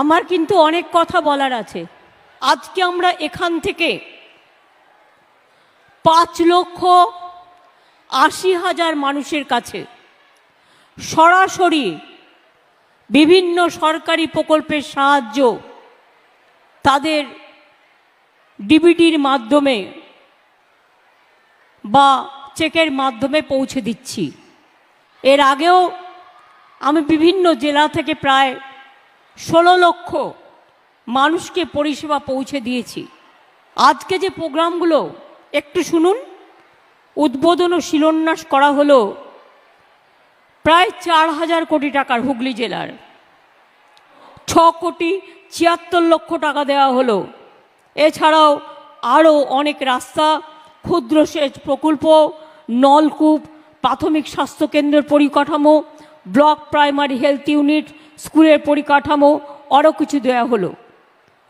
আমার কিন্তু অনেক কথা বলার আছে। আজকে আমরা এখান থেকে পাঁচ লক্ষ আশি হাজার মানুষের কাছে সরাসরি বিভিন্ন সরকারি প্রকল্পের সাহায্য তাদের ডিবিটির মাধ্যমে বা চেকের মাধ্যমে পৌঁছে দিচ্ছি। এর আগেও আমি বিভিন্ন জেলা থেকে প্রায় ষোলো লক্ষ মানুষকে পরিষেবা পৌঁছে দিয়েছি। আজকে যে প্রোগ্রামগুলো, একটু শুনুন। উদ্বোধন ও শিলান্যাস করা হলো প্রায় চার হাজার কোটি টাকার হুগলি জেলার। ছ কোটি ছিয়াত্তর লক্ষ টাকা দেওয়া হলো। এছাড়াও আরও অনেক রাস্তা, ক্ষুদ্র সেচ প্রকল্প, নলকূপ, প্রাথমিক স্বাস্থ্যকেন্দ্রের পরিকাঠামো, ব্লক প্রাইমারি হেলথ ইউনিট স্কুলের পরিকাঠামো আরও কিছু দেওয়া হলো।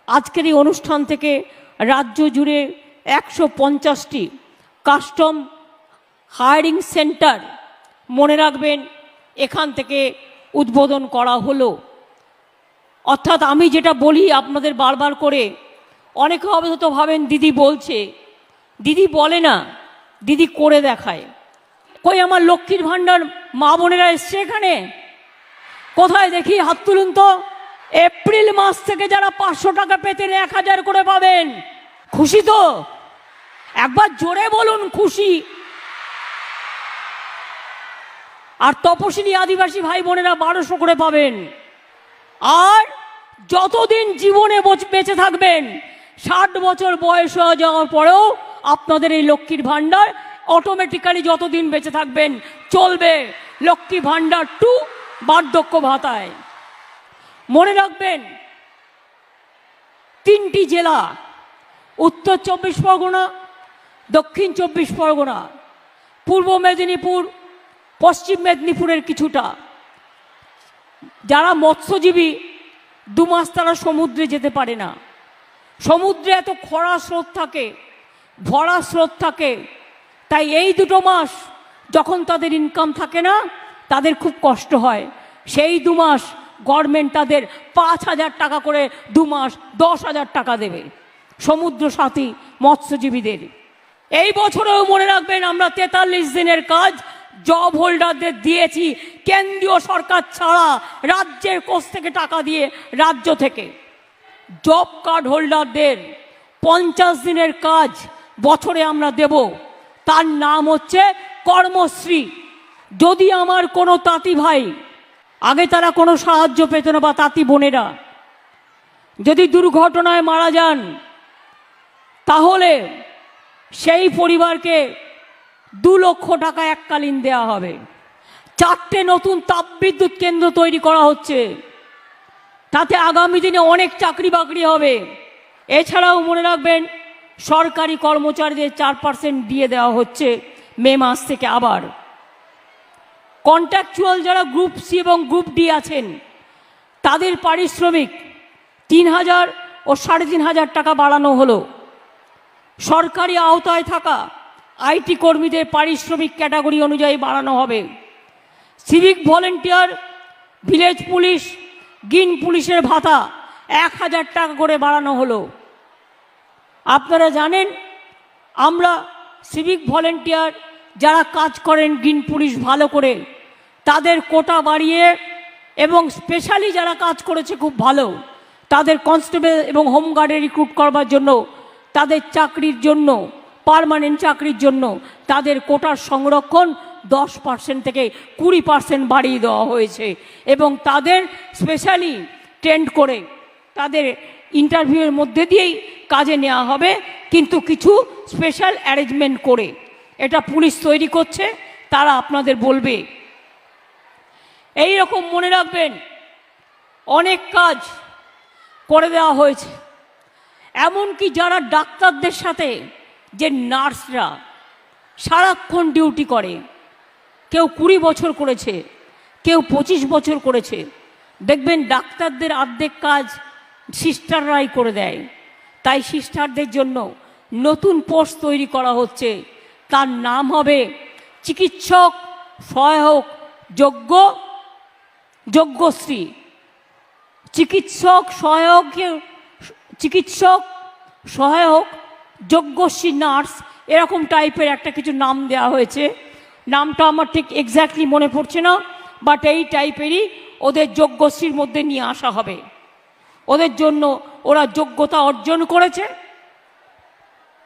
আজকের এই অনুষ্ঠান থেকে রাজ্য জুড়ে একশো পঞ্চাশটি কাস্টম হায়ারিং সেন্টার মনে রাখবেন, এখান থেকে উদ্বোধন করা হলো। অর্থাৎ আমি যেটা বলি আপনাদের বারবার করে, অনেকে হয়তো ভাবেন দিদি বলছে, দিদি বলে না, দিদি করে দেখায়। কই আমার লক্ষ্মীর ভাণ্ডার মা বোনেরা এসছে এখানে? কোথায় দেখি? হাত তুলুন তো। এপ্রিল মাস থেকে যারা পাঁচশো টাকা পেতেন, এক হাজার করে পাবেন। খুশি তো? একবার জোরে বলুন, খুশি। আর তপশিলি আদিবাসী ভাই বোনেরা বারোশো করে পাবেন। আর যতদিন জীবনে বেঁচে থাকবেন, ষাট বছর বয়স হয়ে যাওয়ার পরেও আপনাদের এই লক্ষ্মীর ভাণ্ডার অটোমেটিক্যালি যতদিন বেঁচে থাকবেন, চলবে। লক্ষ্মী ভাণ্ডার টু বার্ধক্য ভাতায়। মনে রাখবেন, তিনটি জেলা, উত্তর চব্বিশ পরগনা, দক্ষিণ চব্বিশ পরগনা, পূর্ব মেদিনীপুর, পশ্চিম মেদিনীপুরের কিছুটা। যারা মৎস্যজীবী, দু মাস তারা সমুদ্রে যেতে পারে না। সমুদ্রে এত খরা স্রোত থাকে, ভরা স্রোত থাকে, তাই এই দুটো মাস যখন তাদের ইনকাম থাকে না, তাদের খুব কষ্ট হয়। সেই দু মাস গভর্নমেন্ট তাদের পাঁচ হাজার টাকা করে দু মাস দশ হাজার টাকা দেবে। সমুদ্র সাথী মৎস্যজীবীদের। এই বছরেও মনে রাখবেন আমরা তেতাল্লিশ দিনের কাজ জব হোল্ডারদের দিয়েছি কেন্দ্রীয় সরকার ছাড়া রাজ্যের কোষ থেকে টাকা দিয়ে রাজ্য থেকে। জব কার্ড হোল্ডারদের পঞ্চাশ দিনের কাজ বছরে আমরা দেব। তার নাম হচ্ছে কর্মশ্রী। যদি আমার কোনো তাঁতি ভাই আগে তারা কোনো সাহায্য পেত না বা তাঁতি বোনেরা। যদি দুর্ঘটনায় মারা যান, তাহলে সেই পরিবারকে দু লক্ষ টাকা এককালীন দেওয়া হবে। চারটে নতুন তাপবিদ্যুৎ কেন্দ্র তৈরি করা হচ্ছে। তাতে আগামী দিনে অনেক চাকরি বাকরি হবে। এছাড়াও মনে রাখবেন, সরকারি কর্মচারীদের চার পার্সেন্ট দিয়ে দেওয়া হচ্ছে মে মাস থেকে আবার। কন্ট্রাকচুয়াল যারা গ্রুপ সি এবং গ্রুপ ডি আছেন, তাদের পারিশ্রমিক তিন হাজার ও সাড়ে তিন হাজার টাকা বাড়ানো হলো। সরকারি আওতায় থাকা আইটি কর্মীদের পারিশ্রমিক ক্যাটাগরি অনুযায়ী বাড়ানো হবে। Civic volunteer village police green পুলিশের ভাতা এক হাজার টাকা করে বাড়ানো হলো। আপনারা জানেন, আমরা সিভিক ভলেন্টিয়ার যারা কাজ করেন গ্রিন পুলিশ ভালো করে, তাদের কোটা বাড়িয়ে এবং স্পেশালি যারা কাজ করেছে খুব ভালো, তাদের কনস্টেবল এবং হোমগার্ডে রিক্রুট করবার জন্য, তাদের চাকরির জন্য পার্মানেন্ট চাকরির জন্য, তাদের কোটার সংরক্ষণ দশ পার্সেন্ট থেকে কুড়ি পার্সেন্ট বাড়িয়ে দেওয়া হয়েছে এবং তাদের স্পেশালি ট্রেন্ড করে তাদের ইন্টারভিউয়ের মধ্যে দিয়েই কাজে নেওয়া হবে, কিন্তু কিছু স্পেশাল অ্যারেঞ্জমেন্ট করে। এটা পুলিশ তৈরি করছে, তারা আপনাদের বলবে। এই রকম মনে রাখবেন, অনেক কাজ করে দেওয়া হয়েছে। এমনকি যারা ডাক্তারদের সাথে, যে নার্সরা, সারাক্ষণ ডিউটি করে, কেউ কুড়ি বছর করেছে, কেউ পঁচিশ বছর করেছে, দেখবেন ডাক্তারদের অর্ধেক কাজ সিস্টাররাই করে দেয়। তাই সিস্টারদের জন্য নতুন পোস্ট তৈরি করা হচ্ছে। তার নাম হবে চিকিৎসক, সহায়ক, যোগ্য, যোগ্যশ্রী। চিকিৎসক, সহায়ক চিকিৎসক, সহায়ক যজ্ঞশ্রী নার্স, এরকম টাইপের একটা কিছু নাম দেওয়া হয়েছে। নামটা আমার ঠিক এক্স্যাক্টলি মনে পড়ছে না বাট এই টাইপেরই ওদের যোগ্যশ্রীর মধ্যে নিয়ে আসা হবে। ওদের জন্য ওরা যোগ্যতা অর্জন করেছে।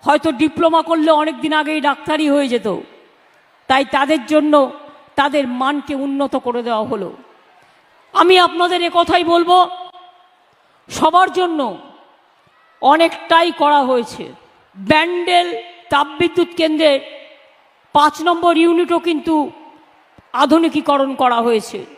হয়তো ডিপ্লোমা করলে অনেক দিন আগেই ডাক্তারি হয়ে যেত। তাই তাদের জন্য তাদের মানকে উন্নত করে দেওয়া হলো। আমি আপনাদের কথাই বলব, সবার জন্য অনেকটাই করা হয়েছে। ব্যান্ডেল তাপবিদ্যুৎ কেন্দ্রের পাঁচ নম্বর ইউনিটও কিন্তু আধুনিকীকরণ করা হয়েছে।